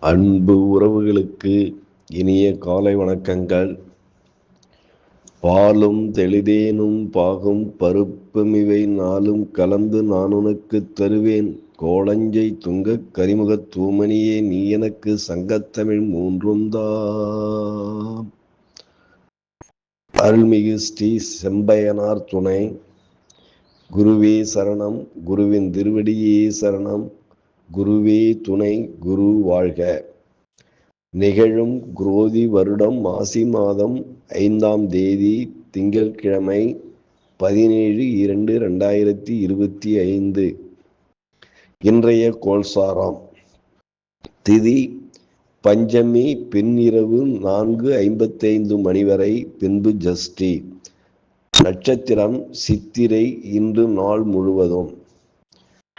அன்பு உறவுகளுக்கு இனிய காலை வணக்கங்கள். பாலும் தெளிதேனும் பாகும் பருப்புமிவை நாளும் கலந்து நான் உனக்கு தருவேன். கோளஞ்சை துங்கக் கரிமுகத் தூமணியே நீ எனக்கு சங்கத்தமிழ் மூன்றும் அருள்மிகு ஸ்ரீ செம்பையனார் துணை. குருவே சரணம் குருவின் திருவடியே சரணம். குருவே துணை குரு வாழ்க. நிகழும் குரோதி வருடம் மாசி மாதம் ஐந்தாம் தேதி திங்கட்கிழமை பதினேழு இரண்டு ரெண்டாயிரத்தி இருபத்தி ஐந்து. இன்றைய கோல்சாராம் திதி பஞ்சமி பின்னிரவு நான்கு ஐம்பத்தைந்து மணி வரை பின்பு ஜஸ்டி நட்சத்திரம் சித்திரை இன்று நாள் முழுவதும்.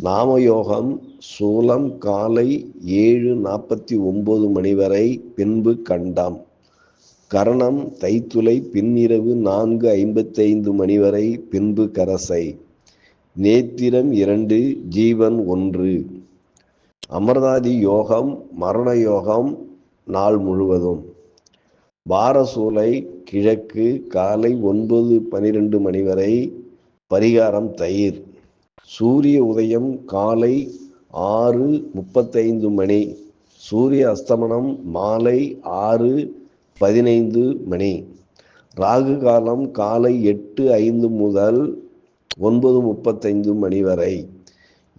நாமயோகம் சூலம் காலை ஏழு நாற்பத்தி ஒன்பது மணி வரை பின்பு கண்டாம். கரணம் தைத்துளை பின்னிரவு நான்கு ஐம்பத்தைந்து மணி வரை பின்பு கரசை. நேத்திரம் இரண்டு ஜீவன் ஒன்று. அமர்தாதி யோகம் மரண யோகம் நாள் முழுவதும். பாரசூலை கிழக்கு காலை ஒன்பது பனிரெண்டு மணி வரை பரிகாரம் தயிர். சூரிய உதயம் காலை ஆறு முப்பத்தைந்து மணி. சூரிய அஸ்தமனம் மாலை ஆறு பதினைந்து மணி. ராகு காலம் காலை எட்டு ஐந்து முதல் ஒன்பது முப்பத்தைந்து மணி வரை.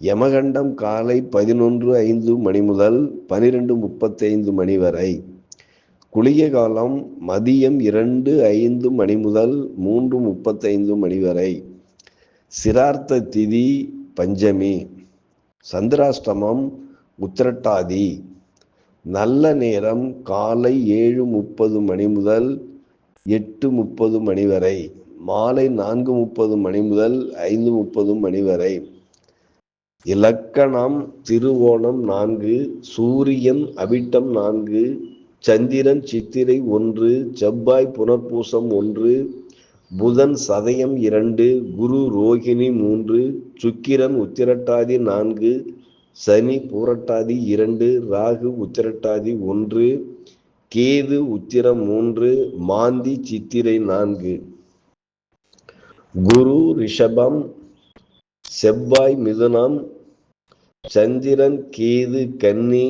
யமகண்டம் காலை பதினொன்று ஐந்து மணி முதல் பனிரெண்டு முப்பத்தைந்து மணி வரை. குளிய காலம் மதியம் இரண்டு ஐந்து மணி முதல் மூன்று முப்பத்தைந்து மணி வரை. சிரார்த்த திதி பஞ்சமி சந்திராஷ்டமம் உத்திரட்டாதி. நல்ல நேரம் காலை ஏழு முப்பது மணி முதல் எட்டு முப்பது மணி வரை மாலை நான்கு முப்பது மணி முதல் ஐந்து முப்பது மணி வரை. இலக்கணம் திருவோணம் நான்கு சூரியன் அவிட்டம் நான்கு சந்திரன் சித்திரை ஒன்று செவ்வாய் புனர்பூசம் ஒன்று புதன் சதயம் இரண்டு குரு ரோகிணி மூன்று சுக்கிரன் உத்திரட்டாதி நான்கு சனி பூரட்டாதி இரண்டு ராகு உத்திரட்டாதி ஒன்று கேது உத்திரம் மூன்று மாந்தி சித்திரை நான்கு. குரு ரிஷபம் செவ்வாய் மிதுனம் சந்திரன் கேது கன்னி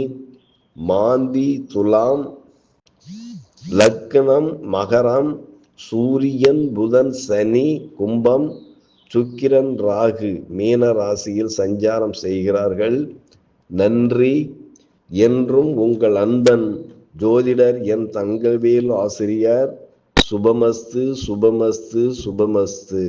மாந்தி துலாம் லக்னம் மகரம் சூரியன் புதன் சனி கும்பம் சுக்கிரன் ராகு மீன ராசியில் சஞ்சாரம் செய்கிறார்கள். நன்றி. என்றும் உங்கள் அன்பன் ஜோதிடர் என் தங்கவேல் ஆசிரியர் சுபமஸ்து சுபமஸ்து சுபமஸ்து.